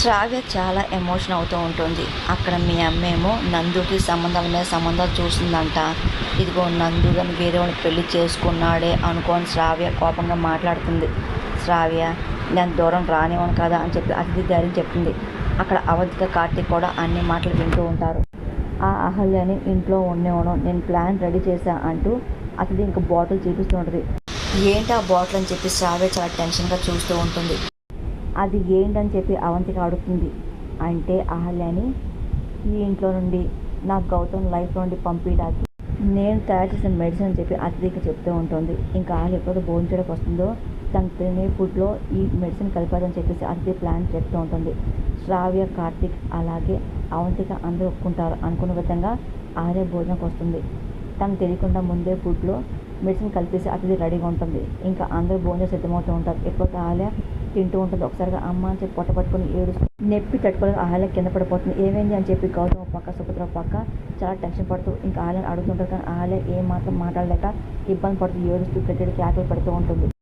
శ్రావ్య చాలా ఎమోషన్ అవుతూ ఉంటుంది. అక్కడ మీ అమ్మేమో నందుకి సంబంధాల మీద సంబంధాలు చూస్తుందంట. ఇదిగో నందు కానీ వేరే పెళ్ళి చేసుకున్నాడే అనుకోని శ్రావ్య కోపంగా మాట్లాడుతుంది. శ్రావ్య నేను దూరం రానివ్వను కదా అని చెప్పి అతిథి ధైర్యం చెప్తుంది. అక్కడ అవంతిక కార్తీక్ కూడా అన్ని మాటలు వింటూ ఉంటారు. ఆ అహల్యని ఇంట్లో ఉండేవను నేను ప్లాన్ రెడీ చేశా అంటూ అతిథి ఇంక బాటిల్ చూపిస్తుంటుంది ఏంటి ఆ బాటిల్ అని చెప్పి శ్రావ్య చాలా టెన్షన్గా చూస్తూ ఉంటుంది. అది ఏంటని చెప్పి అవంతిక అడుగుతుంది. అంటే అహల్యని ఈ ఇంట్లో నుండి నా గౌతమ్ లైఫ్ నుండి పంపించడానికి నేను తయారు చేసిన మెడిసిన్ అని చెప్పి అతిథికి చెప్తూ ఉంటుంది. ఇంకా అహల్య ఎప్పుడు భోజనడానికి వస్తుందో తను తినే ఫుడ్లో ఈ మెడిసిన్ కలిపారని చెప్పేసి అతిథి ప్లాన్ చెప్తూ ఉంటుంది. శ్రావ్య కార్తిక్ అలాగే అవంతిక అందరూ ఒప్పుకుంటారు అనుకున్న విధంగా ఆర్య భోజనంకి వస్తుంది. తను తెలియకుండా ముందే ఫుడ్లో మెడిసిన్ కలిపేసి అతిథి రెడీగా ఉంటుంది. ఇంకా అందరూ భోజనం సిద్ధమవుతూ ఉంటారు. ఎప్పుడు ఆలయ తింటూ ఉంటుంది. ఒకసారిగా అమ్మ అని చెప్పి పొట్ట పట్టుకొని ఏడు నొప్పి తట్టుకోలేక ఆలయ కింద పడిపోతుంది. ఏమైంది అని చెప్పి గౌతమ్ పక్క సుభద్ర ఒక పక్క చాలా టెన్షన్ పడుతూ ఇంకా ఆలయని అడుగుతుంటారు కానీ ఆలయ ఏం మాత్రం మాట్లాడలేక ఇబ్బంది పడుతూ ఏడుస్తూ గట్టిగా కేకలు పెడుతూ ఉంటుంది.